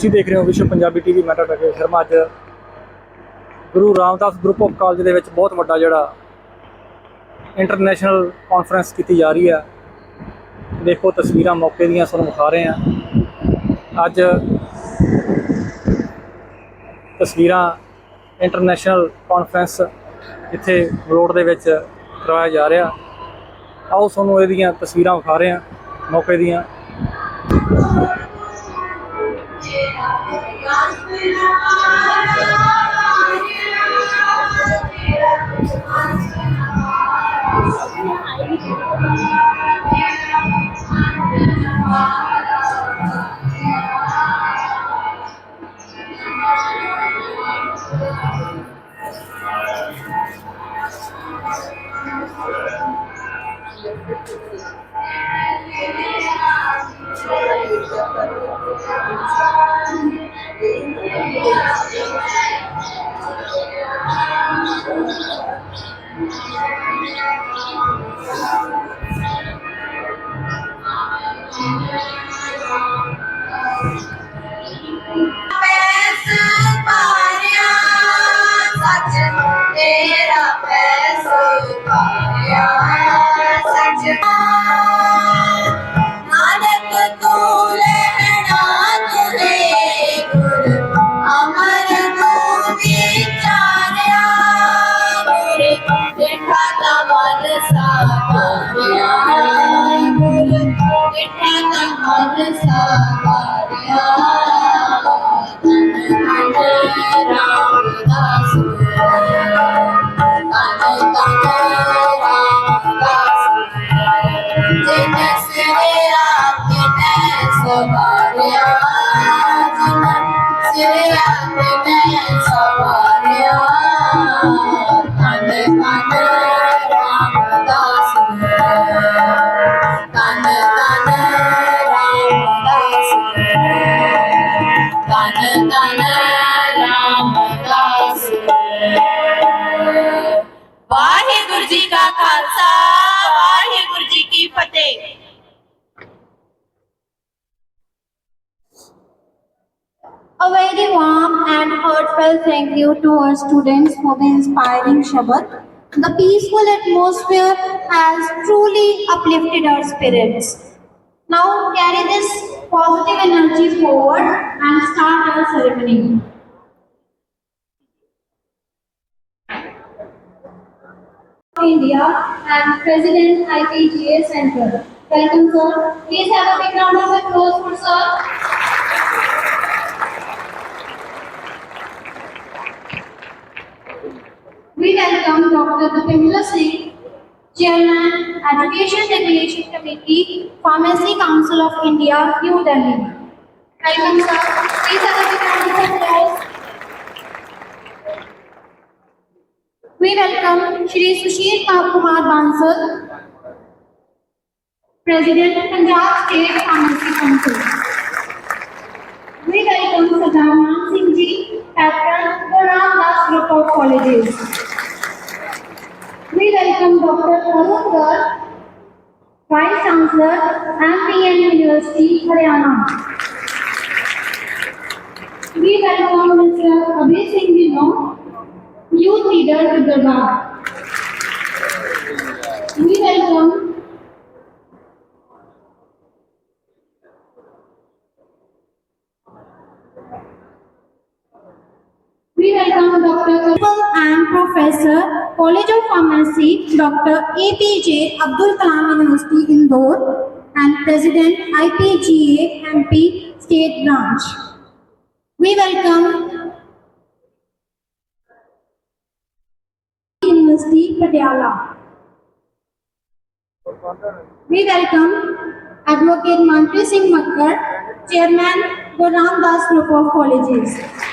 ਤੁਸੀਂ ਦੇਖ ਰਹੇ ਹੋ ਵਿਸ਼ਵ ਪੰਜਾਬੀ ਟੀਵੀ, ਮੈਂ ਤੁਹਾਡਾ ਕੇ ਸ਼ਰਮਾ। ਅੱਜ Guru Ramdas group of college ਦੇ ਵਿੱਚ ਬਹੁਤ ਵੱਡਾ ਜਿਹੜਾ ਇੰਟਰਨੈਸ਼ਨਲ ਕਾਨਫਰੰਸ ਕੀਤੀ ਜਾ ਰਹੀ ਹੈ। ਦੇਖੋ ਤਸਵੀਰਾਂ ਮੌਕੇ ਦੀਆਂ, ਤੁਹਾਨੂੰ ਵਿਖਾ ਰਹੇ ਹਾਂ। ਅੱਜ ਤਸਵੀਰਾਂ ਇੰਟਰਨੈਸ਼ਨਲ ਕਾਨਫਰੰਸ ਇੱਥੇ ਰੋਡ ਦੇ ਵਿੱਚ ਕਰਵਾਇਆ ਜਾ ਰਿਹਾ। ਆਓ ਤੁਹਾਨੂੰ ਇਹਦੀਆਂ ਤਸਵੀਰਾਂ ਵਿਖਾ ਰਹੇ ਹਾਂ ਮੌਕੇ ਦੀਆਂ। ਤੇਰਾ ਪੈਸੋ ਪਾਰਿਆ ਤਨ ਤਨ ਰਾਮਦਾਸ ਤਨ ਤਨ ਰਾਮਦਾਸ ਤਨ ਤਨ ਰਾਮਦਾਸ ਵਾਹਿਗੁਰੂ ਜੀ ਕਾ ਖਾਲਸਾ ਵਾਹਿਗੁਰੂ ਜੀ ਕੀ ਫਤਿਹ। A very warm and heartfelt thank you to our students for the inspiring Shabbat. The peaceful atmosphere has truly uplifted our spirits. Now carry this positive energy forward and start our ceremony. India and President IPGA Center. Welcome, sir. Please have a big round of applause for sir. We welcome Dr. Dipendra Singh, Chairman, Education Regulation Committee, Pharmacy Council of India, New Delhi. Welcome, sir. Please have a. We welcome Shri Sushil Kumar Bansal, President, Punjab State Pharmacy Council. We welcome Sadar Man Singh Ji, Captain, the Ramdas Group of Colleges. We welcome Dr. Arun Garg, Vice Chancellor, MPN University, Haryana. We welcome Mr. Abhay Singh Dillon, Youth Leader, Hyderabad. We welcome We welcome Dr. And Professor, College of Pharmacy, Dr. APJ Abdul Kalam University, Indore, and President IPGA MP State Branch. We welcome University, Patiala. We welcome Advocate Manpreet Singh Makkar, Chairman, Guru Das Group of Colleges.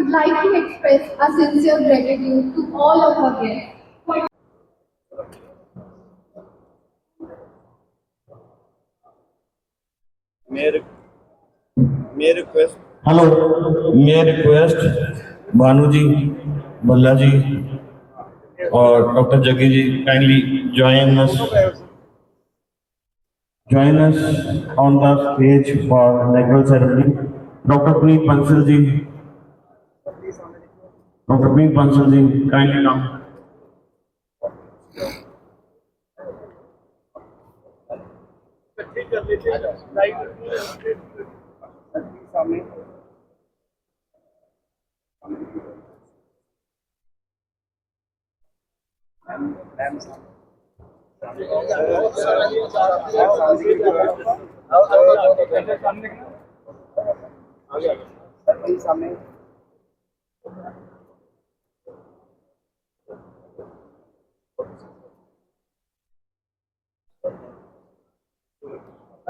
would like to express our sincere gratitude to all of our guests for May, I re- may I request, Hello, may I request Bhanu जी भल्ला जी और doctor Jaggi ji kindly join us join us on the stage for inaugural ceremony. Dr. Pink Bansal kindly now. सामने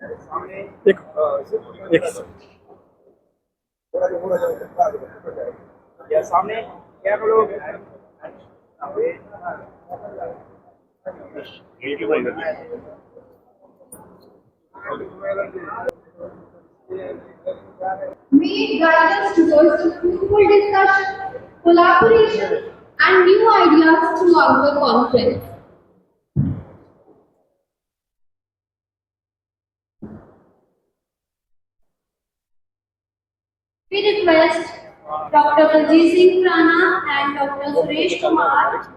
एक एक सामने क्या बोलो Made guidance towards fruitful discussion, collaboration, and new ideas throughout the conference. We request Dr. Baljeet Singh Rana and Dr. Suresh Kumar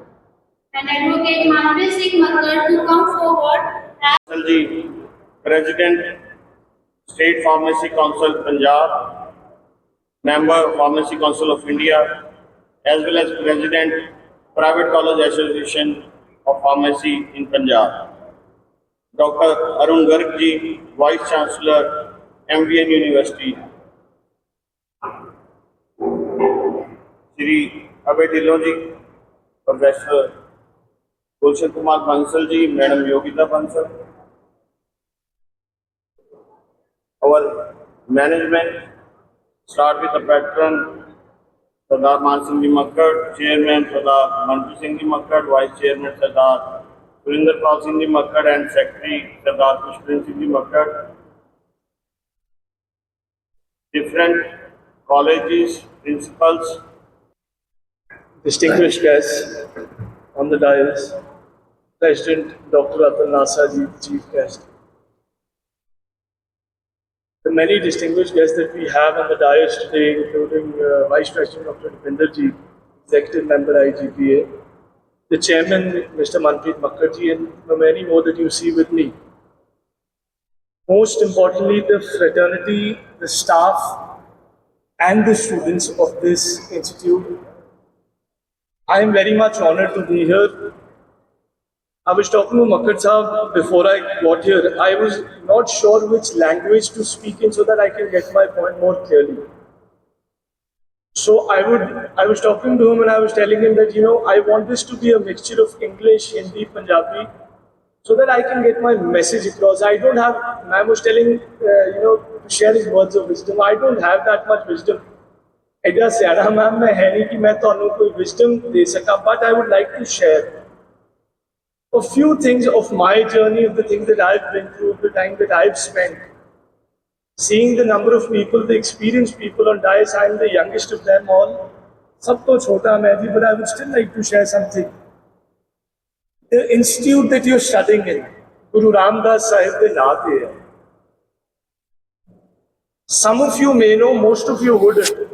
and Advocate Manpreet Singh Makkar to come forward Bansal President, State Pharmacy Council Punjab, Member Pharmacy Council of India, as well as President, Private College Association of Pharmacy in Punjab. Dr. Arun Garg ji, Vice Chancellor, MVN University. Shri Abhay Dhillon ji, professor Gulshan Kumar Bansal ji, madam Yogita Bansal, और management start with the patron Sardar Maan Singh ji Makkar chairman Sardar Manpreet Singh ji Makkar vice chairman Sardar Surendra Pal Singh ji Makkar and secretary Sardar Pushpendra Singh ji Makkar. Different colleges principals distinguished guests on the dais, President Dr. Atul Nasa ji, Chief Guest. The many distinguished guests that we have on the dais today, including uh, Vice President Dr. Deepinder ji, Executive Member IGPA, the Chairman Mr. Manpreet ji, and the many more that you see with me. Most importantly, the fraternity, the staff, and the students of this institute I am very much honored to be here. I was talking to Makkar before I got here. I was not sure which language to speak in so that I can get my point more clearly. So I would, I was talking to him and I was telling him that, you know, I want this to be a mixture of English, Hindi, Punjabi, so that I can get my message across. I don't have, I was telling, uh, you know, to share his words of wisdom. I don't have that much wisdom. ਐਡਾ ਸਿਆਣਾ ma'am ਮੈਂ ਹੈ ਨਹੀਂ ਕਿ ਮੈਂ ਤੁਹਾਨੂੰ ਕੋਈ wisdom ਦੇ ਸਕਾਂ but I would like to share a few things of my journey of the things that I've been through, the time that I've spent. Seeing the number of people, the experienced people on dais, I'm the youngest of them all. ਸਭ ਤੋਂ ਛੋਟਾ ਮੈਂ ਜੀ, but I would still like to share something. The institute that you're studying in, Guru Ramdas Sahib ਦੇ ਨਾਂ ਤੇ ਹੈ. Some of you may know, most of you wouldn't.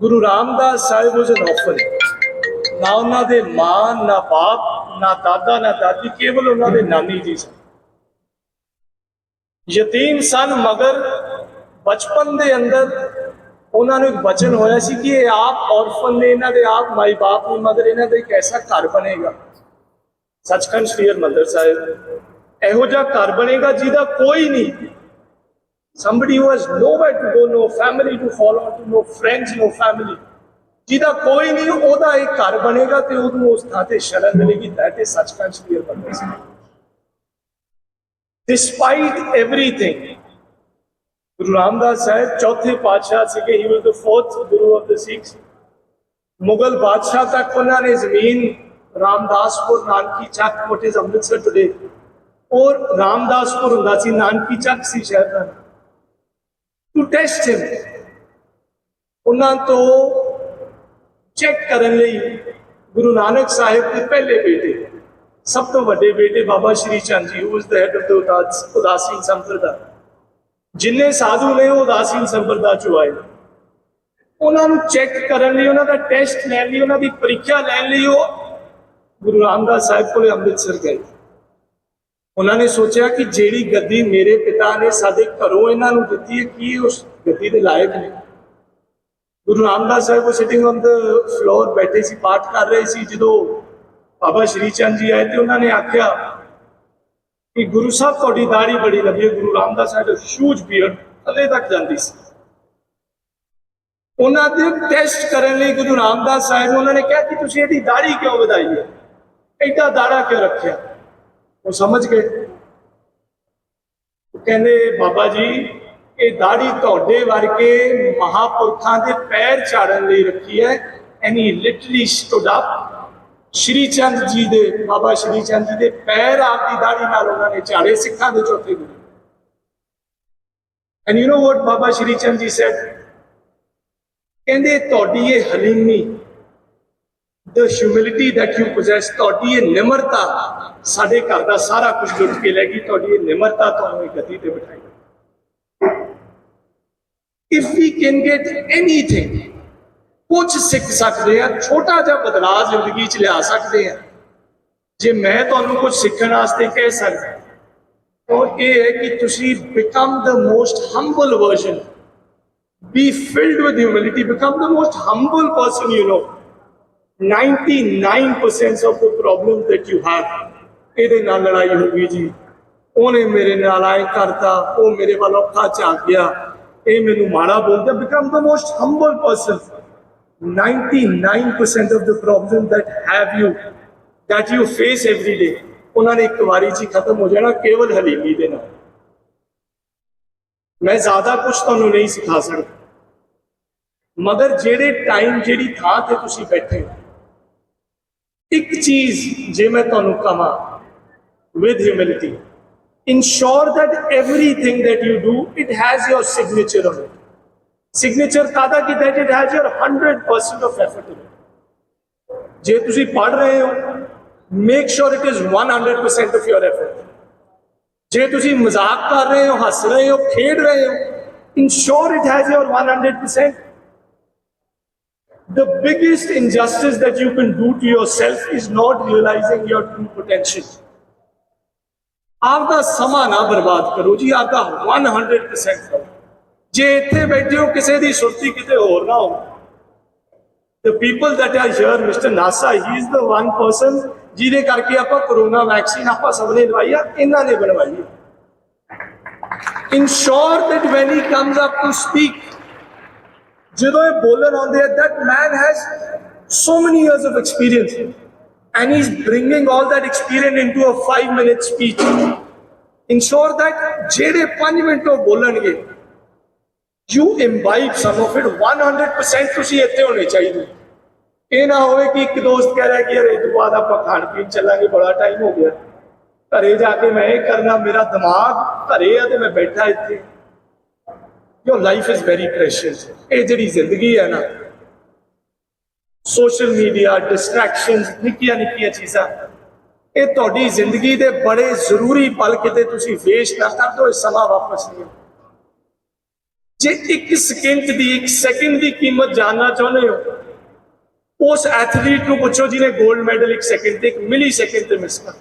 Guru Ramdas Sahib was an ਨਾ ਉਹਨਾਂ ਦੇ ਮਾਂ, ਨਾ ਬਾਪ, ਨਾ ਦਾਦਾ, ਨਾ ਦਾਦੀ, ਕੇਵਲ ਉਹਨਾਂ ਦੇ ਨਾਨੀ ਜੀ ਸਨ। ਯਤੀਮ ਸਨ, ਮਗਰ ਬਚਪਨ ਦੇ ਅੰਦਰ ਉਹਨਾਂ ਨੂੰ ਇੱਕ ਬਚਨ ਹੋਇਆ ਸੀ ਕਿ ਇਹ ਆਪ ਔਰਫਨ ਨੇ, ਇਹਨਾਂ ਦੇ ਆਪ ਮਾਈ ਬਾਪ ਨੇ, ਮਗਰ ਇਹਨਾਂ ਦਾ ਇੱਕ ਐਸਾ ਘਰ ਬਣੇਗਾ। ਸੱਚਖੰਡ ਸ੍ਰੀ ਹਰਿਮੰਦਰ ਸਾਹਿਬ, ਇਹੋ ਜਿਹਾ ਘਰ ਬਣੇਗਾ ਜਿਹਦਾ ਕੋਈ ਨਹੀਂ somebody who has nowhere to go no family to fall on to no friends no family ਜਿਹਦਾ ਕੋਈ ਨਹੀਂ ਉਹਦਾ ਇੱਕ ਘਰ ਬਣੇਗਾ ਤੇ ਉਹਨੂੰ ਉਸ ਥਾਂ ਤੇ ਸ਼ਰਨ ਮਿਲੇਗੀ that is such kinds we are conversing despite everything ਗੁਰੂ ਰਾਮਦਾਸ ਸਾਹਿਬ ਚੌਥੇ ਪਾਤਸ਼ਾਹ ਸੀਗੇ he was the fourth guru of the Sikhs Mughal ਬਾਦਸ਼ਾਹ ਤੱਕ ਉਹਨਾਂ ਨੇ ਜ਼ਮੀਨ ਰਾਮਦਾਸਪੁਰ ਨਾਨਕੀ ਚੱਕ ਕੋਟੇ ਅੰਮ੍ਰਿਤਸਰ ਟੁਡੇ ਔਰ ਰਾਮਦਾਸਪੁਰ ਹੁੰਦਾ ਸੀ ਨਾਨਕੀ ਚੱਕ ਸੀ ਸ਼ਹਿਰ ਦਾ ਟੂ ਟੈਸਟ ਹਿਮ ਉਹਨਾਂ ਤੋਂ ਚੈੱਕ ਕਰਨ ਲਈ ਗੁਰੂ ਨਾਨਕ ਸਾਹਿਬ ਦੇ ਪਹਿਲੇ ਬੇਟੇ, ਸਭ ਤੋਂ ਵੱਡੇ ਬੇਟੇ ਬਾਬਾ ਸ਼੍ਰੀ ਚੰਦ ਜੀ ਉਸ ਦਾ ਦ ਹੈਡ ਆਫ ਦ ਉਦਾਸ ਉਦਾਸੀਨ ਸੰਪਰਦਾ, ਜਿੰਨੇ ਸਾਧੂ ਨੇ ਉਹ ਉਦਾਸੀਨ ਸੰਪਰਦਾ ਚੋਂ ਆਏ। ਉਹਨਾਂ ਨੂੰ ਚੈੱਕ ਕਰਨ ਲਈ, ਉਹਨਾਂ ਦਾ ਟੈਸਟ ਲੈਣ ਲਈ, ਉਹਨਾਂ ਦੀ ਪ੍ਰੀਖਿਆ ਲੈਣ ਲਈ ਉਹ ਗੁਰੂ ਰਾਮਦਾਸ ਸਾਹਿਬ ਕੋਲੇ ਅੰਮ੍ਰਿਤਸਰ ਗਏ। ਉਹਨਾਂ ਨੇ ਸੋਚਿਆ ਕਿ ਜਿਹੜੀ ਗੱਦੀ ਮੇਰੇ ਪਿਤਾ ਨੇ ਸਾਡੇ ਘਰੋਂ ਇਹਨਾਂ ਨੂੰ ਦਿੱਤੀ ਹੈ, ਕੀ ਉਸ ਗੱਦੀ ਦੇ ਲਾਇਕ ਨੇ? ਗੁਰੂ ਰਾਮਦਾਸ ਸਾਹਿਬ ਉਹ ਸਿਟਿੰਗ ਔਨ ਦ ਫਲੋਰ ਬੈਠੇ ਸੀ, ਪਾਠ ਕਰ ਰਹੇ ਸੀ, ਜਦੋਂ ਬਾਬਾ ਸ਼੍ਰੀ ਚੰਦ ਜੀ ਆਏ ਤੇ ਉਹਨਾਂ ਨੇ ਆਖਿਆ ਕਿ ਗੁਰੂ ਸਾਹਿਬ ਤੁਹਾਡੀ ਦਾੜੀ ਬੜੀ ਲੰਬੀ ਹੈ, ਗੁਰੂ ਰਾਮਦਾਸ ਸਾਹਿਬ ਸ਼ੂਜ ਬੀਅਰਡ ਥੱਲੇ ਤੱਕ ਜਾਂਦੀ ਸੀ। ਉਹਨਾਂ ਦੇ ਟੈਸਟ ਕਰਨ ਲਈ ਗੁਰੂ ਰਾਮਦਾਸ ਸਾਹਿਬ ਨੂੰ ਉਹਨਾਂ ਨੇ ਕਿਹਾ ਕਿ ਤੁਸੀਂ ਇਹਦੀ ਦਾੜੀ ਕਿਉਂ ਵਧਾਈ ਹੈ? ਐਡਾ ਦਾੜਾ ਕਿਉਂ ਰੱਖਿਆ? ਉਹ ਸਮਝ ਗਏ। ਕਹਿੰਦੇ, ਬਾਬਾ ਜੀ, ਇਹ ਦਾੜੀ ਤੁਹਾਡੇ ਵਰਗੇ ਮਹਾਪੁਰਖਾਂ ਦੇ ਪੈਰ ਝਾੜਨ ਲਈ ਰੱਖੀ ਹੈ। And he literally stood up Shri Chand ji ਦੇ, ਬਾਬਾ ਸ਼੍ਰੀ ਚੰਦ ਜੀ ਦੇ ਪੈਰ ਆਪ ਦੀ ਦਾੜੀ ਨਾਲ ਉਹਨਾਂ ਨੇ ਝਾੜੇ ਸਿੱਖਾਂ ਦੇ ਚੌਥੇ ਗੁਰੂ। And you know what Baba Shri Chand ji said ਕਹਿੰਦੇ, ਤੁਹਾਡੀ ਇਹ ਹਲੀਮੀ the humility that you possess ਤੁਹਾਡੀ ਇਹ ਨਿਮਰਤਾ ਸਾਡੇ ਘਰ ਦਾ ਸਾਰਾ ਕੁਝ ਲੁੱਟ ਕੇ ਲੈ ਗਈ ਤੁਹਾਡੀ ਇਹ ਨਿਮਰਤਾ ਤੁਹਾਨੂੰ ਇਹ ਗਤੀ ਤੇ ਬਿਠਾਈ if we can get anything ਕੁਝ ਸਿੱਖ ਸਕਦੇ ਆ ਛੋਟਾ ਜਿਹਾ ਬਦਲਾਅ ਜ਼ਿੰਦਗੀ 'ਚ ਲਿਆ ਸਕਦੇ ਆ ਜੇ ਮੈਂ ਤੁਹਾਨੂੰ ਕੁਝ ਸਿੱਖਣ ਵਾਸਤੇ ਕਹਿ ਸਕਦਾ ਤਾਂ ਇਹ ਹੈ ਕਿ ਤੁਸੀਂ become the most humble version be filled with humility become the most humble person you know 99% of the problems that you have, ਇਹਦੇ ਨਾਲ ਲੜਾਈ ਹੋ ਗਈ ਜੀ। ਉਹਨੇ ਮੇਰੇ ਨਾਲ ਆਏ ਕਰਤਾ, ਉਹ ਮੇਰੇ ਵੱਲ ਔਖਾ ਝਾਕ ਗਿਆ। ਇਹ ਮੈਨੂੰ ਮਾੜਾ ਬੋਲਦਾ, become the most humble person 99% of the problems that have you, that you face every day ਉਹਨਾਂ ਨੇ ਇੱਕ ਵਾਰੀ ਜੀ ਖਤਮ ਹੋ ਜਾਣਾ, ਕੇਵਲ ਹਲੀਮੀ ਦੇ ਨਾਲ। ਮੈਂ ਜ਼ਿਆਦਾ ਕੁਝ ਤੁਹਾਨੂੰ ਨਹੀਂ ਸਿਖਾ ਸਕਦਾ। ਮਗਰ ਜਿਹੜੇ ਟਾਈਮ ਜਿਹੜੀ ਥਾਂ ਤੇ ਤੁਸੀਂ ਬੈਠੇ ਹੋ ਇੱਕ ਚੀਜ਼ ਜੇ ਮੈਂ ਤੁਹਾਨੂੰ ਕਹਾਂ with humility ensure that everything that you do it has your signature on it signature ਕਾਦਾ ਕਿ that it has your 100% of effort in it ਜੇ ਤੁਸੀਂ ਪੜ ਰਹੇ ਹੋ make sure it is 100% of your effort ਜੇ ਤੁਸੀਂ ਮਜ਼ਾਕ ਕਰ ਰਹੇ ਹੋ ਹੱਸ ਰਹੇ ਹੋ ਖੇਡ ਰਹੇ ਹੋ ensure it has your 100% the biggest injustice that you can do to yourself is not realizing your true potential. ਆਪਦਾ ਸਮਾਂ ਨਾ ਬਰਬਾਦ ਕਰੋ ਜੀ ਆਪਦਾ 100% ਕਰੋ ਜੇ ਇੱਥੇ ਬੈਠੇ ਹੋ ਕਿਸੇ ਦੀ ਸੁਰਤੀ ਕਿਤੇ ਹੋਰ ਨਾ ਹੋ the people that are here mr nasa he is the one person ਜਿਹਦੇ ਕਰਕੇ ਆਪਾਂ ਕਰੋਨਾ ਵੈਕਸੀਨ ਆਪਾਂ ਸਭ ਨੇ ਲਵਾਈ ਆ ਇਹਨਾਂ ਨੇ ਬਣਵਾਈ ਹੈ ensure that when he comes up to speak ਜਦੋਂ ਇਹ ਬੋਲਣ ਆਉਂਦੇ ਆ that man has so many years of experience and he's bringing all that experience into a 5 minute speech ensure that ਜਿਹੜੇ 5 ਮਿੰਟ ਉਹ ਬੋਲਣਗੇ you imbibe some of it 100% ਤੁਸੀਂ ਇੱਥੇ ਹੋਣੇ ਚਾਹੀਦੇ ਇਹ ਨਾ ਹੋਵੇ ਕਿ ਇੱਕ ਦੋਸਤ ਕਹਿ ਰਿਹਾ ਕਿ ਅਰੇ ਤੋਂ ਬਾਅਦ ਆਪਾਂ ਖਾਣ ਪੀਣ ਚੱਲਾਂਗੇ ਬੜਾ ਟਾਈਮ ਹੋ ਗਿਆ ਘਰੇ ਜਾ ਕੇ ਮੈਂ ਇਹ ਕਰਨਾ ਮੇਰਾ ਦਿਮਾਗ ਘਰੇ ਆ ਤੇ ਮੈਂ ਬੈਠਾ ਇੱਥੇ your life is very precious. ਇਹ ਜਿਹੜੀ ਜ਼ਿੰਦਗੀ ਹੈ ਨਾ ਸੋਸ਼ਲ ਮੀਡੀਆ ਡਿਸਟਰੈਕਸ਼ਨਸ ਨਿੱਕੀਆਂ ਨਿੱਕੀਆਂ ਚੀਜ਼ਾਂ, ਇਹ ਤੁਹਾਡੀ ਜ਼ਿੰਦਗੀ ਦੇ ਬੜੇ ਜ਼ਰੂਰੀ ਪਲ ਕਿਤੇ ਤੁਸੀਂ ਵੇਸਟ ਨਾ ਕਰ ਦਿਓ, ਇਹ ਸਮਾਂ ਵਾਪਸ ਨਹੀਂ ਜੇ ਇੱਕ ਸਕਿੰਟ ਦੀ, ਇੱਕ ਸੈਕਿੰਡ ਦੀ ਕੀਮਤ ਜਾਣਨਾ ਚਾਹੁੰਦੇ ਹੋ, ਉਸ ਐਥਲੀਟ ਨੂੰ ਪੁੱਛੋ ਜਿਹਨੇ 골ਡ ਮੈਡਲ ਇੱਕ ਸੈਕਿੰਡ ਤੇ, ਇੱਕ ਮਿਲੀ ਸੈਕਿੰਡ ਤੇ ਮਿਸ ਕਰ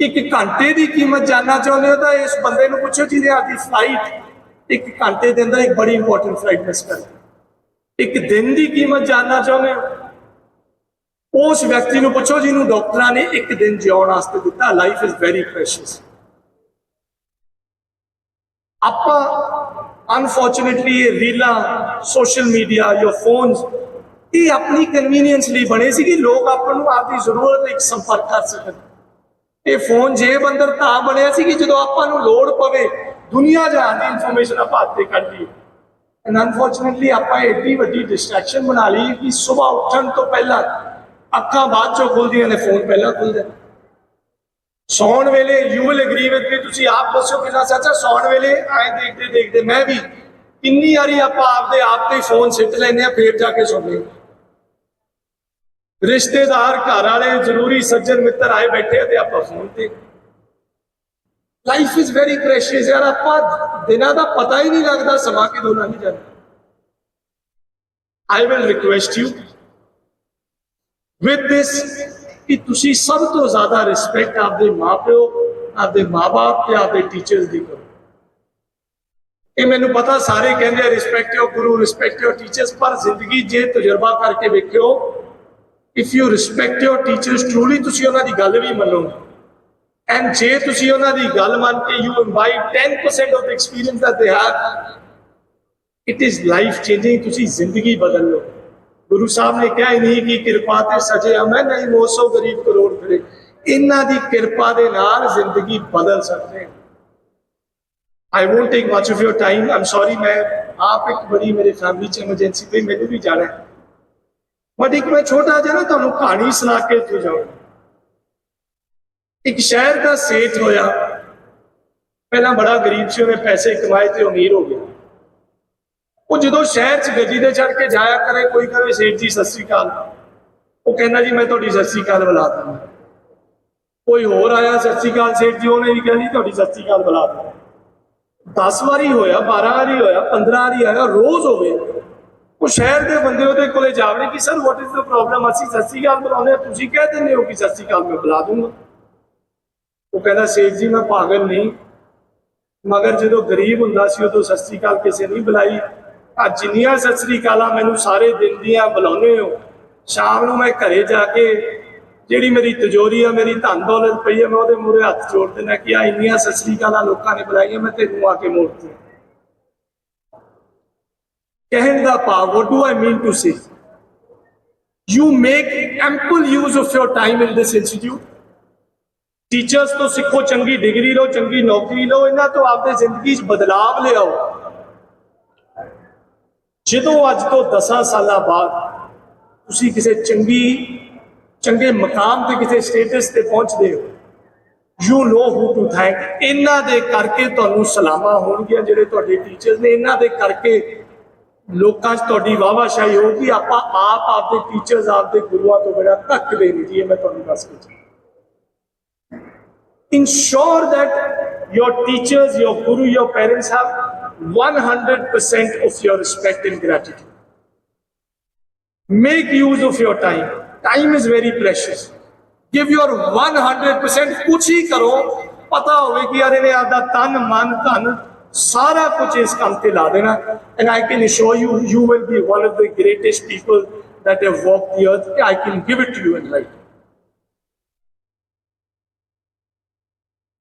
ਇੱਕ ਘੰਟੇ ਦੀ ਕੀਮਤ ਜਾਣਨਾ ਚਾਹੁੰਦੇ ਹੋ ਤਾਂ ਇਸ ਬੰਦੇ ਨੂੰ ਪੁੱਛੋ ਜਿਹਨੇ ਆਪਦੀ ਫਲਾਈਟ ਇੱਕ ਘੰਟੇ ਦੇ ਅੰਦਰ ਇੱਕ ਬੜੀ ਇੰਪੋਰਟੈਂਟ ਫਲਾਈਟ ਮਿਸ ਕਰ ਇੱਕ ਦਿਨ ਦੀ ਕੀਮਤ ਜਾਣਨਾ ਚਾਹੁੰਦੇ ਹੋ? ਉਸ ਵਿਅਕਤੀ ਨੂੰ ਪੁੱਛੋ ਜਿਹਨੂੰ ਡਾਕਟਰਾਂ ਨੇ ਇੱਕ ਦਿਨ ਜਿਉਣ ਵਾਸਤੇ ਦਿੱਤਾ। ਲਾਈਫ ਇਜ਼ ਵੈਰੀ ਪ੍ਰੈਸ਼ੀਅਸ ਆਪਾਂ ਅਨਫੋਰਚੂਨੇਟਲੀ ਇਹ ਰੀਲਾਂ ਸੋਸ਼ਲ ਮੀਡੀਆ ਜਾਂ ਫੋਨਸ ਇਹ ਆਪਣੀ ਕਨਵੀਨੀਅੰਸ ਲਈ ਬਣੇ ਸੀ ਕਿ ਲੋਕ ਆਪਾਂ ਨੂੰ ਆਪਦੀ ਜ਼ਰੂਰਤ ਲਈ ਸੰਪਰਕ ਕਰ ਸਕਣ। ਇਹ ਫੋਨ ਜੇਬ ਅੰਦਰ ਤਾਂ ਬਣਿਆ ਸੀ ਕਿ ਜਦੋਂ ਆਪਾਂ ਨੂੰ ਲੋੜ ਪਵੇ ਦੁਨੀਆ ਜਹਾਨ ਦੀ ਇਨਫੋਰਮੇਸ਼ਨ ਆਪਾਂ ਹੱਥ ਤੇ ਐਂਡ ਅਨਫੋਰਚੂਨੇਟਲੀ ਆਪਾਂ ਏਡੀ ਵੱਡੀ ਡਿਸਟਰੈਕਸ਼ਨ ਬਣਾ ਲਈ ਕਿ ਸਵੇਰ ਉੱਠਣ ਤੋਂ ਪਹਿਲਾਂ ਅੱਖਾਂ ਬਾਅਦ ਚੋਂ ਖੁੱਲਦੀਆਂ ਨੇ ਫੋਨ ਪਹਿਲਾਂ ਖੁੱਲਦਾ ਸੌਣ ਵੇਲੇ you will agree with me ਤੁਸੀਂ ਆਪ ਦੱਸੋ ਕਿ ਨਾ ਸੱਚਾ। ਸੌਣ ਵੇਲੇ ਆਏ ਦੇਖਦੇ ਦੇਖਦੇ ਮੈਂ ਵੀ ਕਿੰਨੀ ਵਾਰੀ ਆਪਾਂ ਆਪਦੇ ਆਪ ਤੇ ਫੋਨ ਸਿੱਟ ਲੈਂਦੇ ਆ ਫੇਰ ਜਾ ਕੇ ਸੌਂਦੇ ਰਿਸ਼ਤੇਦਾਰ ਘਰ ਵਾਲੇ ਜ਼ਰੂਰੀ ਸੱਜਣ ਮਿੱਤਰ ਆਏ ਬੈਠੇ ਆ ਤੇ ਆਪਾਂ ਫੋਨ ਤੇ ਲਾਈਫ ਇਜ਼ ਵੈਰੀ ਪ੍ਰੈਸ਼ੀਅਸ ਯਾਰ ਆਪਾਂ ਦਿਨਾਂ ਦਾ ਪਤਾ ਹੀ ਨਹੀਂ ਲੱਗਦਾ, ਸਮਾਂ ਕਿਦੋਂ ਲੰਘ ਜਾਂਦਾ। I will request you with this ਕਿ ਤੁਸੀਂ ਸਭ ਤੋਂ ਜ਼ਿਆਦਾ ਰਿਸਪੈਕਟ ਆਪਦੇ ਮਾਪਿਓ, ਆਪਦੇ ਮਾਪੇ ਤੇ ਆਪਦੇ ਟੀਚਰਸ ਦੀ ਕਰੋ। ਇਹ ਮੈਨੂੰ ਪਤਾ, ਸਾਰੇ ਕਹਿੰਦੇ ਆ respect your guru respect your teachers ਪਰ ਜ਼ਿੰਦਗੀ ਜੇ ਤਜਰਬਾ ਕਰਕੇ ਵੇਖਿਓ if you respect your teachers truly ਤੁਸੀਂ ਉਹਨਾਂ ਦੀ ਗੱਲ ਵੀ ਮੰਨੋਗੇ। ਐਂਡ ਜੇ ਤੁਸੀਂ ਉਹਨਾਂ ਦੀ ਗੱਲ ਮੰਨ ਕੇ you invite 10% of experience that they have it is life changing ਤੁਸੀਂ ਜ਼ਿੰਦਗੀ ਬਦਲ ਲਓ। ਗੁਰੂ ਸਾਹਿਬ ਨੇ ਕਿਹਾ ਨਹੀਂ ਕਿ ਕਿਰਪਾ ਤੇ ਸਜੇ ਮੈਂ ਨਹੀਂ ਮੋਸੋ ਗਰੀਬ ਕਰੋੜ ਫਿਰੇ। ਇਹਨਾਂ ਦੀ ਕਿਰਪਾ ਦੇ ਨਾਲ ਜ਼ਿੰਦਗੀ ਬਦਲ ਸਕਦੇ ਹਾਂ। I won't take much of your time um sorry ਮੈਂ ਆਪ ਇੱਕ ਬੜੀ ਮੇਰੇ ਫੈਮਿਲੀ ਚ ਐਮਰਜੈਂਸੀ ਪਈ ਮੈਨੂੰ ਵੀ ਜਾਣਾ ਹੈ। ਬਟ ਇੱਕ ਮੈਂ ਛੋਟਾ ਜਿਹਾ ਨਾ ਤੁਹਾਨੂੰ ਕਹਾਣੀ ਸੁਣਾ ਕੇ ਇੱਥੋਂ ਜਾਊਂਗਾ। ਇੱਕ ਸ਼ਹਿਰ ਦਾ ਸੇਠ ਹੋਇਆ। ਪਹਿਲਾਂ ਬੜਾ ਗਰੀਬ ਸੀ ਉਹਨੇ ਪੈਸੇ ਕਮਾਏ ਤੇ ਅਮੀਰ ਹੋ ਗਿਆ। ਉਹ ਜਦੋਂ ਸ਼ਹਿਰ 'ਚ ਗੱਡੀ ਤੇ ਚੜ ਕੇ ਜਾਇਆ ਕਰੇ ਕੋਈ ਕਹੇ ਸੇਠ ਜੀ ਸਤਿ ਸ੍ਰੀ ਅਕਾਲ। ਉਹ ਕਹਿੰਦਾ ਜੀ ਮੈਂ ਤੁਹਾਡੀ ਸਤਿ ਸ੍ਰੀ ਅਕਾਲ ਬੁਲਾ ਦਾਂ ਕੋਈ ਹੋਰ ਆਇਆ ਸਤਿ ਸ੍ਰੀ ਅਕਾਲ ਸੇਠ ਜੀ ਉਹਨੇ ਵੀ ਕਿਹਾ ਜੀ ਤੁਹਾਡੀ ਸਤਿ ਸ੍ਰੀ ਅਕਾਲ ਬੁਲਾ ਦਾਂ 10 ਵਾਰੀ ਹੋਇਆ 12 ਵਾਰੀ ਹੋਇਆ 15 ਵਾਰੀ ਆਇਆ ਰੋਜ਼ ਹੋਵੇ। ਉਹ ਸ਼ਹਿਰ ਦੇ ਬੰਦੇ ਉਹਦੇ ਕੋਲੇ ਜਾਵੜੇ ਕਿ sir what is the problem ਅਸੀਂ ਸਤਿ ਸ੍ਰੀ ਅਕਾਲ ਬੁਲਾਉਂਦੇ ਹਾਂ, ਤੁਸੀਂ ਕਹਿ ਦਿੰਦੇ ਹੋ ਕਿ ਸਤਿ ਸ੍ਰੀ ਅਕਾਲ ਮੈਂ ਬੁਲਾ ਦੂੰਗਾ। ਉਹ ਕਹਿੰਦਾ, ਸੇਠ ਜੀ, ਮੈਂ ਪਾਗਲ ਨਹੀਂ। ਮਗਰ ਜਦੋਂ ਗਰੀਬ ਹੁੰਦਾ ਸੀ, ਉਦੋਂ ਸਤਿ ਸ੍ਰੀ ਅਕਾਲ ਕਿਸੇ ਨਹੀਂ ਬੁਲਾਈ। ਆ ਜਿੰਨੀਆਂ ਸਤਿ ਸ੍ਰੀ ਅਕਾਲਾਂ ਮੈਨੂੰ ਸਾਰੇ ਦਿਨ ਦੀਆਂ ਬੁਲਾਉਂਦੇ ਹੋ। ਸ਼ਾਮ ਨੂੰ ਮੈਂ ਘਰੇ ਜਾ ਕੇ ਜਿਹੜੀ ਮੇਰੀ ਤਜੋਰੀ ਆ, ਮੇਰੀ ਧਨ ਦੌਲਤ ਪਈ ਹੈ ਮੈਂ ਉਹਦੇ ਮੂਹਰੇ ਹੱਥ ਜੋੜ ਦਿੰਦਾ ਕਿ ਆ ਇੰਨੀਆਂ ਸਤਿ ਸ੍ਰੀ ਅਕਾਲਾਂ ਲੋਕਾਂ ਨੇ ਬੁਲਾਈਆਂ, ਮੈਂ ਤੈਨੂੰ ਆ ਕੇ ਮੋੜਤੀ ਕਹਿਣ ਦਾ ਭਾਵ, what do I mean to say you make ample use of your time in this institute. Teachers ਤੋਂ ਸਿੱਖੋ, ਚੰਗੀ ਡਿਗਰੀ ਲਓ, ਚੰਗੀ ਨੌਕਰੀ ਲਓ, ਇਹਨਾਂ ਤੋਂ ਆਪਦੇ ਜ਼ਿੰਦਗੀ 'ਚ ਬਦਲਾਵ ਲਿਆਓ। ਜਦੋਂ ਅੱਜ ਤੋਂ 10 ਸਾਲਾਂ ਬਾਅਦ ਤੁਸੀਂ ਕਿਸੇ ਚੰਗੀ, ਚੰਗੇ ਮਕਾਮ ਤੇ ਕਿਸੇ ਸਟੇਟਸ ਤੇ ਪਹੁੰਚਦੇ ਹੋ you know who to thank ਇਹਨਾਂ ਦੇ ਕਰਕੇ ਤੁਹਾਨੂੰ ਸਲਾਮਾਂ ਹੋਣਗੀਆਂ ਜਿਹੜੇ ਤੁਹਾਡੇ ਟੀਚਰਸ ਨੇ। ਇਹਨਾਂ ਦੇ ਕਰਕੇ ਲੋਕਾਂ 'ਚ ਤੁਹਾਡੀ ਵਾਹਵਾਸ਼ਾਹੀ ਹੋਊਗੀ। ਆਪਾਂ ਆਪ ਆਪਦੇ ਟੀਚਰਸ ਆਪਦੇ ਗੁਰੂਆਂ ਤੋਂ ਬੜਾ ਧੱਕਦੇ ਨਹੀਂ। ਜੀ, ਇਹ ਮੈਂ ਤੁਹਾਨੂੰ ਦੱਸ ਕੇ ensure that your teachers, your guru, your parents have 100% of your respect and gratitude. Make use of your time. Time is very precious. Give your 100%. Kuch hi karo. Pata hove ki yaar tan man tan sara kuch is kam te la. And I can assure you, you will be one of the greatest people that have walked the earth. I can give it to you in life.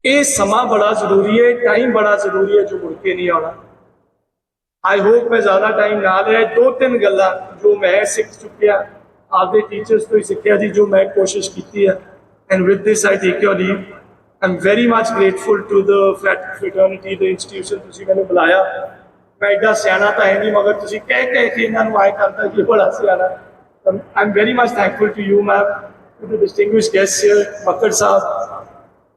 ਇਹ ਸਮਾਂ ਬੜਾ ਜ਼ਰੂਰੀ ਹੈ time ਬੜਾ ਜ਼ਰੂਰੀ ਹੈ ਜੋ ਮੁੜ ਕੇ ਨਹੀਂ ਆਉਣਾ ਆਈ ਹੋਪ ਮੈਂ ਜ਼ਿਆਦਾ ਟਾਈਮ ਨਾ ਲਿਆ ਦੋ ਤਿੰਨ ਗੱਲਾਂ ਜੋ ਮੈਂ ਸਿੱਖ ਚੁੱਕਿਆ ਆਪਦੇ ਟੀਚਰਸ ਤੋਂ ਹੀ ਸਿੱਖਿਆ ਜੀ ਜੋ ਮੈਂ ਕੋਸ਼ਿਸ਼ ਕੀਤੀ ਹੈ and with this I take your leave I'm very much grateful to the fraternity the institution ਤੁਸੀਂ ਮੈਨੂੰ ਬੁਲਾਇਆ ਮੈਂ ਐਡਾ ਸਿਆਣਾ ਤਾਂ ਹੈ ਨਹੀਂ ਮਗਰ ਤੁਸੀਂ ਕਹਿ ਕਹਿ ਕੇ ਇਹਨਾਂ ਨੂੰ ਆਏ ਕਰਦਾ ਕਿ ਇਹ ਬੜਾ ਸਿਆਣਾ I'm very much thankful to you ma'am to the distinguished guest here Makkar ਸਾਹਿਬ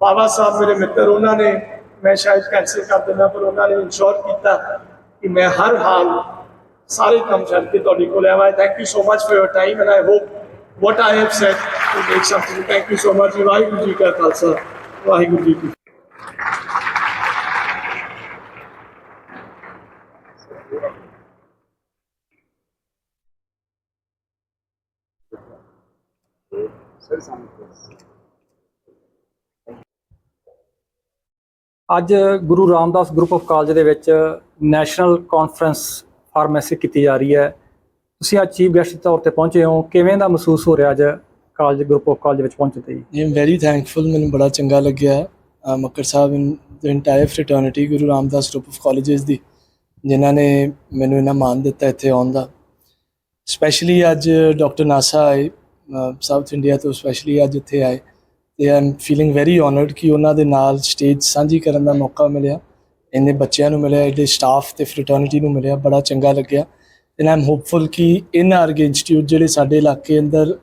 बाबा साहब मेरे मित्र, उन्होंने, मैं शायद कैंसिल कर दिना, पर उन्होंने इंश्योर किया कि मैं हर हाल सारे काम छे को आवा। Thank you so much for your time and I hope what I have said to make something thank you so much जी जी का खालसा वाहगुरू जी की ਅੱਜ Guru Ramdas group of college ਦੇ ਵਿੱਚ ਨੈਸ਼ਨਲ ਕਾਨਫਰੰਸ ਫਾਰਮੇਸੀ ਕੀਤੀ ਜਾ ਰਹੀ ਹੈ। ਤੁਸੀਂ ਅੱਜ ਚੀਫ ਗੈਸਟ ਦੇ ਤੌਰ ਤੇ ਪਹੁੰਚੇ ਹੋ। ਕਿਵੇਂ ਦਾ ਮਹਿਸੂਸ ਹੋ ਰਿਹਾ ਅੱਜ ਕਾਲਜ ਗਰੁੱਪ ਆਫ ਕਾਲਜ ਵਿੱਚ ਪਹੁੰਚੇ ਤੇ? ਜੀ ਜੀ ਵੈਰੀ ਥੈਂਕਫੁਲ ਮੈਨੂੰ ਬੜਾ ਚੰਗਾ ਲੱਗਿਆ। uh, Makkar Sahib in the entire fraternity Guru Ramdas group of colleges ਦੀ ਜਿਨ੍ਹਾਂ ਨੇ ਮੈਨੂੰ ਇਹਨਾਂ ਮਾਣ ਦਿੱਤਾ ਇੱਥੇ ਆਉਣ ਦਾ। ਸਪੈਸ਼ਲੀ ਅੱਜ ਡਾਕਟਰ ਨਾਸਾ ਆਏ। ਸਾਊਥ ਇੰਡੀਆ ਤੋਂ ਸਪੈਸ਼ਲੀ ਅੱਜ ਇੱਥੇ ਆਏ। ਤੇ I am feeling very honoured ਕਿ ਉਹਨਾਂ ਦੇ ਨਾਲ ਸਟੇਜ ਸਾਂਝੀ ਕਰਨ ਦਾ ਮੌਕਾ ਮਿਲਿਆ। ਇੰਨੇ ਬੱਚਿਆਂ ਨੂੰ ਮਿਲਿਆ ਇਹਦੇ ਸਟਾਫ ਤੇ ਫ੍ਰੈਟਰਨਿਟੀ ਨੂੰ ਮਿਲਿਆ, ਬੜਾ ਚੰਗਾ ਲੱਗਿਆ। ਐਂਡ ਆਈ ਐਮ ਹੋਪਫੁਲ ਕਿ ਇਨ ਆਰਗੇ ਇੰਸਟੀਚਿਊਟ ਜਿਹੜੇ ਸਾਡੇ ਇਲਾਕੇ ਅੰਦਰ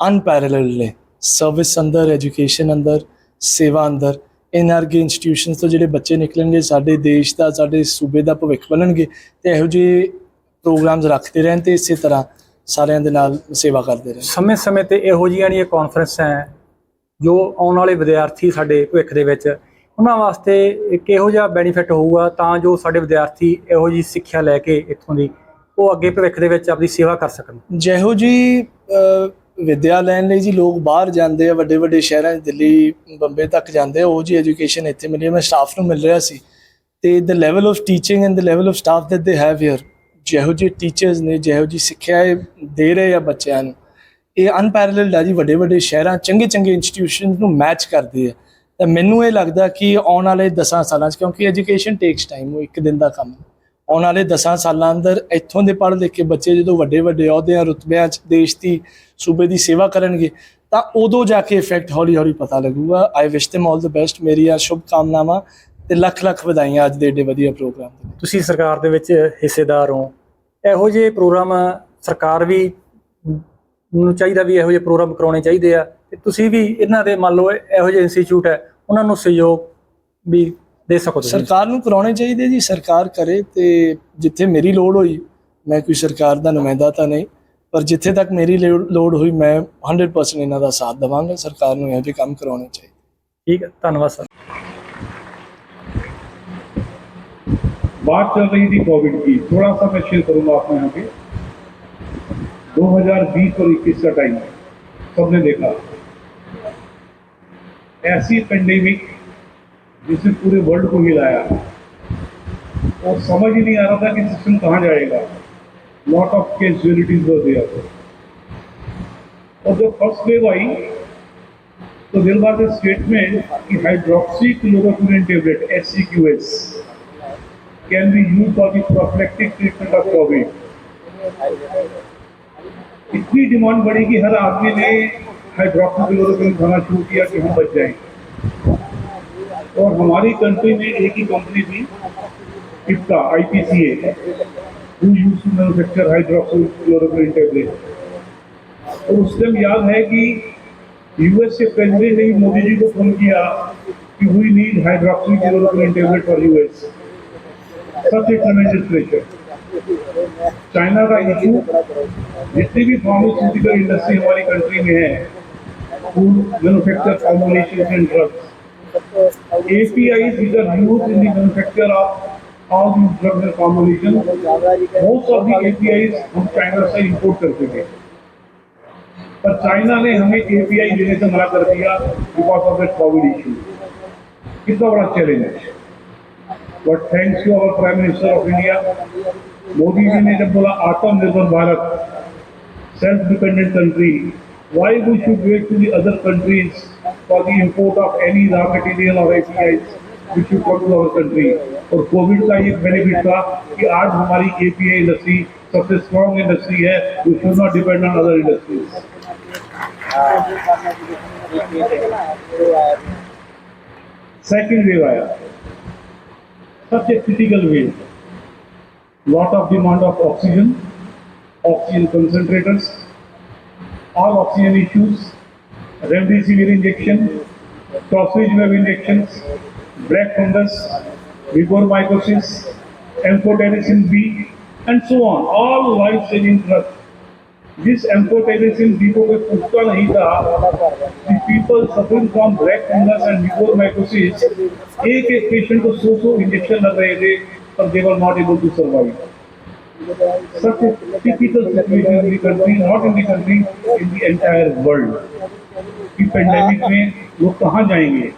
ਅਨਪੈਰਲਡ ਨੇ ਸਰਵਿਸ ਅੰਦਰ ਐਜੂਕੇਸ਼ਨ ਅੰਦਰ, ਸੇਵਾ ਅੰਦਰ, ਇਨ ਆਰਗੇ ਇੰਸਟੀਟਿਊਸ਼ਨਸ ਤੋਂ ਜਿਹੜੇ ਬੱਚੇ ਨਿਕਲਣਗੇ, ਸਾਡੇ ਦੇਸ਼ ਦਾ, ਸਾਡੇ ਸੂਬੇ ਦਾ ਭਵਿੱਖ ਬਣਨਗੇ ਤੇ ਇਹੋ ਜਿਹੇ ਪ੍ਰੋਗਰਾਮਸ ਰੱਖਦੇ ਰਹਿਣ ਤੇ ਇਸੇ ਤਰ੍ਹਾਂ ਸਾਰਿਆਂ ਦੇ ਨਾਲ ਸੇਵਾ ਕਰਦੇ ਰਹਿਣ। ਸਮੇਂ-ਸਮੇਂ ਤੇ ਇਹੋ ਜਿਹੀਆਂ ਜਿਹੜੀਆਂ ਕਾਨਫਰੰਸਾਂ ਹੈ ਜੋ ਆਉਣ ਵਾਲੇ ਵਿਦਿਆਰਥੀ ਸਾਡੇ ਭਵਿੱਖ ਦੇ ਵਿੱਚ ਉਹਨਾਂ ਵਾਸਤੇ ਇੱਕ ਇਹੋ ਜਿਹਾ ਬੈਨੀਫਿਟ ਹੋਊਗਾ ਤਾਂ ਜੋ ਸਾਡੇ ਵਿਦਿਆਰਥੀ ਇਹੋ ਜਿਹੀ ਸਿੱਖਿਆ ਲੈ ਕੇ ਇੱਥੋਂ ਦੀ ਉਹ ਅੱਗੇ ਭਵਿੱਖ ਦੇ ਵਿੱਚ ਆਪਣੀ ਸੇਵਾ ਕਰ ਸਕਣ ਜਿਹੋ ਜੀ ਅ, ਵਿਦਿਆ ਲੈਣ ਲਈ ਜੀ ਲੋਕ ਬਾਹਰ ਜਾਂਦੇ ਆ ਵੱਡੇ ਵੱਡੇ ਸ਼ਹਿਰਾਂ 'ਚ ਦਿੱਲੀ ਬੰਬੇ ਤੱਕ ਜਾਂਦੇ ਆ ਉਹ ਜੀ ਐਜੂਕੇਸ਼ਨ ਇੱਥੇ ਮਿਲੀ ਹੈ। ਮੈਂ ਸਟਾਫ ਨੂੰ ਮਿਲ ਰਿਹਾ ਸੀ ਤੇ the level of teaching and the level of staff that they have here ਜਿਹੋ ਜਿਹੇ ਟੀਚਰਸ ਨੇ ਜਿਹੋ ਜੀ ਸਿੱਖਿਆ ਦੇ ਰਹੇ ਆ ਬੱਚਿਆਂ ਨੂੰ ਇਹ ਅਨਪੈਰਲਡ ਆ ਜੀ, ਵੱਡੇ ਵੱਡੇ ਸ਼ਹਿਰਾਂ, ਚੰਗੇ ਚੰਗੇ ਇੰਸਟੀਟਿਊਸ਼ਨਸ ਨੂੰ ਮੈਚ ਕਰਦੇ ਆ। ਤਾਂ ਮੈਨੂੰ ਇਹ ਲੱਗਦਾ ਕਿ ਆਉਣ ਵਾਲੇ 10 ਸਾਲਾਂ 'ਚ, ਕਿਉਂਕਿ ਐਜੂਕੇਸ਼ਨ ਟੇਕਸ ਟਾਈਮ ਉਹ ਇੱਕ ਦਿਨ ਦਾ ਕੰਮ ਹੈ ਆਉਣ ਵਾਲੇ 10 ਸਾਲਾਂ ਅੰਦਰ ਇੱਥੋਂ ਦੇ ਪੜ੍ਹ ਲਿਖ ਕੇ ਬੱਚੇ ਜਦੋਂ ਵੱਡੇ ਵੱਡੇ ਅਹੁਦਿਆਂ, ਰੁਤਬਿਆਂ 'ਚ, ਦੇਸ਼ ਦੀ ਸੂਬੇ ਦੀ ਸੇਵਾ ਕਰਨਗੇ, ਤਾਂ ਉਦੋਂ ਜਾ ਕੇ ਇਫੈਕਟ ਹੌਲੀ ਹੌਲੀ ਪਤਾ ਲੱਗੂਗਾ। I wish them all the best, ਮੇਰੀਆਂ ਸ਼ੁਭ ਕਾਮਨਾਵਾਂ ਤੇ ਲੱਖ ਲੱਖ ਵਧਾਈਆਂ ਅੱਜ ਦੇ ਏਡੇ ਵਧੀਆ ਪ੍ਰੋਗਰਾਮ ਦੇ ਲਈ। ਤੁਸੀਂ ਸਰਕਾਰ ਦੇ ਵਿੱਚ ਹਿੱਸੇਦਾਰ ਹੋ। ਇਹੋ ਜਿਹੇ ਪ੍ਰੋਗਰਾਮ ਸਰਕਾਰ ਵੀ ਨੂੰ ਚਾਹੀਦਾ ਵੀ ਇਹੋ ਜਿਹੇ ਪ੍ਰੋਗਰਾਮ ਕਰਾਉਣੇ ਚਾਹੀਦੇ ਆ ਤੇ ਤੁਸੀਂ ਵੀ ਇਹਨਾਂ ਦੇ ਮੰਨ ਲਓ ਇਹੋ ਜਿਹੇ ਇੰਸਟੀਚਿਊਟ ਹੈ ਉਹਨਾਂ ਨੂੰ ਸਹਿਯੋਗ ਵੀ ਦੇ ਸਕੋ ਤੁਸੀਂ ਸਰਕਾਰ ਨੂੰ ਕਰਾਉਣੇ ਚਾਹੀਦੇ ਜੀ ਸਰਕਾਰ ਕਰੇ ਤੇ ਜਿੱਥੇ ਮੇਰੀ ਲੋੜ ਹੋਈ ਮੈਂ ਕੋਈ ਸਰਕਾਰ ਦਾ ਨੁਮਾਇੰਦਾ ਤਾਂ ਨਹੀਂ ਪਰ ਜਿੱਥੇ ਤੱਕ ਮੇਰੀ ਲੋੜ ਲੋੜ ਹੋਈ ਮੈਂ 100% ਇਹਨਾਂ ਦਾ ਸਾਥ ਦੇਵਾਂਗਾ ਸਰਕਾਰ ਨੂੰ ਇਹੋ ਜਿਹੇ ਕੰਮ ਕਰਾਉਣੇ ਚਾਹੀਦੇ ਠੀਕ ਹੈ ਧੰਨਵਾਦ ਸਰ बात चल रही थी कोविड की थोड़ा सा मैं शेयर करूंगा आपको यहाँ पे 2020 और 21 का टाइम है। सबने देखा। ऐसी पेंडेमिक जिसने पूरे वर्ल्ड को हिलाया। और समझ ही नहीं आ रहा था कि सिस्टम कहाँ जाएगा। Lot of casualties were there और जब फ़र्स्ट वेव आई तो देर बाद स्टेटमेंट कि hydroxychloroquine tablet S C Q S can be used for the prophylactic treatment of COVID. इतनी डिमांड बढ़ी कि हर आदमी ने हाइड्रोक्सीक्लोरोक्विन खाना शुरू किया कि हम बच जाएँ। और हमारी कंट्री में एक ही कंपनी थी Ipca IPCA who used to manufacture hydroxychloroquine tablet और उस टाइम याद है कि यूएस से पहले ने मोदी जी को फ़ोन किया कि we need hydroxychloroquine tablet for US a tremendous pressure. China का इशू, जितनी भी फार्मास्यूटिकल इंडस्ट्री हमारी कंट्री में है food manufacture formulation and drugs APIs which are used in the manufacture of all these drugs and formulation most of the APIs हम China से import करते थे पर चाइना ने हमें API देने से मना कर दिया because of that COVID issue कितना बड़ा चैलेंज है। But thanks to our prime minister of India Modi ji ने जब बोला आत्मनिर्भर Bharat self dependent country why we should wait to the other countries for the import of any raw material और APIs which should come to our country? और Covid का एक benefit था कि आज हमारी एपीआई इंडस्ट्री सबसे स्ट्रॉन्ग इंडस्ट्री है we should not depend on other industries second wave आया। a critical wave. Lot of demand of oxygen, oxygen concentrators, all oxygen issues, remdesivir injection, tocilizumab injections, black fungus, mucormycosis, amphotericin B, and so on. All life-saving drugs. जिस amphotericin B को कोई पूछता नहीं था the people suffering from black fungus and mucormycosis एक एक patient को सौ सौ इंजेक्शन लग रहे थे पर they were not able to survive such a typical situation in the country not in the country in the entire world कि पेंडेमिक में लोग कहाँ जाएँगे